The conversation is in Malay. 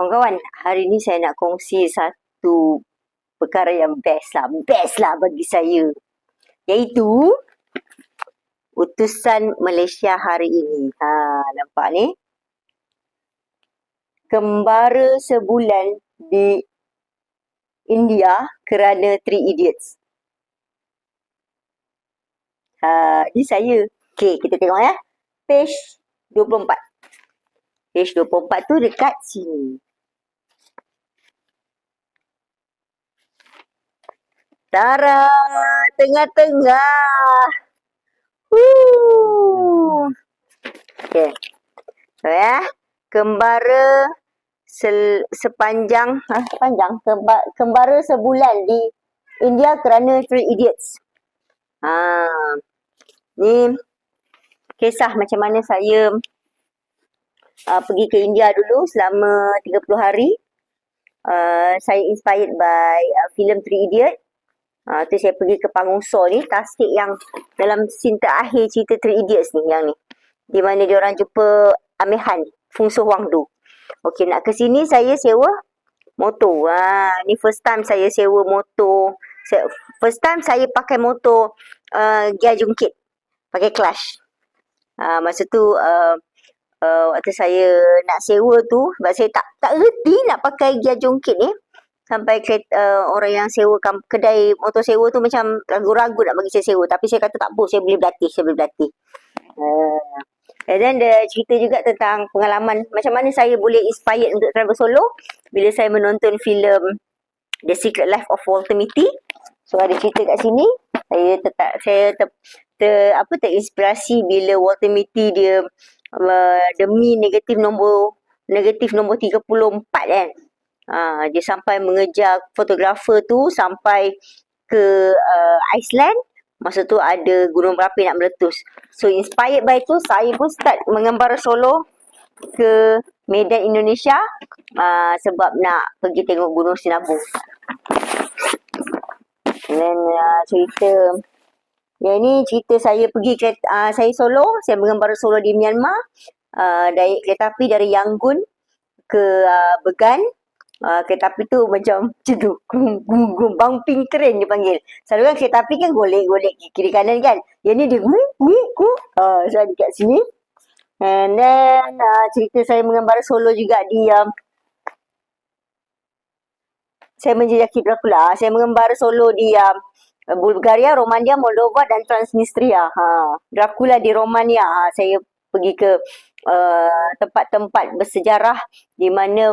Kawan-kawan, hari ni saya nak kongsi satu perkara yang best lah. Best lah bagi saya. Iaitu, utusan Malaysia hari ini. Ha, nampak ni? Kembara sebulan di India kerana Three Idiots. Ha, ni saya. Okey, kita tengok ya. Page 24. Page 24 tu dekat sini. Tara, tengah-tengah. Okey. So ya, kembara sel, sepanjang, ha, sepanjang, kemba, kembara sebulan di India kerana Three Idiots. Ha, ni kisah macam mana saya uh, pergi ke India dulu selama 30 hari. Uh, saya inspired by uh, filem Three Idiots. Ha, tu saya pergi ke Pangusor ni, tasik yang dalam scene terakhir cerita Three Idiots ni, yang ni. Di mana dia orang jumpa Amehan, Fung So Wang Du. Okey, nak ke sini saya sewa motor. Ha, ni first time saya sewa motor. First time saya pakai motor uh, gear jungkit. Pakai clutch. Ha, masa tu uh, uh, waktu saya nak sewa tu, sebab saya tak tak reti nak pakai gear jungkit ni sampai kereta, uh, orang yang sewa kedai motor sewa tu macam ragu-ragu nak bagi saya sewa. Tapi saya kata tak apa, saya boleh berlatih, saya boleh berlatih. Uh, and then dia cerita juga tentang pengalaman macam mana saya boleh inspired untuk travel solo bila saya menonton filem The Secret Life of Walter Mitty. So ada cerita kat sini. Saya tetap saya ter, ter apa terinspirasi bila Walter Mitty dia uh, demi negatif nombor negatif nombor 34 kan. Ha, dia sampai mengejar fotografer tu sampai ke uh, Iceland. Masa tu ada gunung berapi nak meletus. So inspired by tu saya pun start mengembara solo ke Medan Indonesia uh, sebab nak pergi tengok gunung Sinabung. Dan uh, cerita yang ni cerita saya pergi kereta, uh, saya solo, saya mengembara solo di Myanmar. Uh, dari kereta api dari Yangon ke uh, Began Uh, kereta api tu macam macam tu. Bumping train dia panggil. Selalu kan kereta api kan golek-golek kiri kanan kan. Yang ni dia gu gu. Uh, saya dekat sini. And then uh, cerita saya menggambar solo juga di um, saya menjejaki Dracula. Saya menggambar solo di um, Bulgaria, Romania, Moldova dan Transnistria. Ha, Dracula di Romania. Ha, saya pergi ke uh, tempat-tempat bersejarah di mana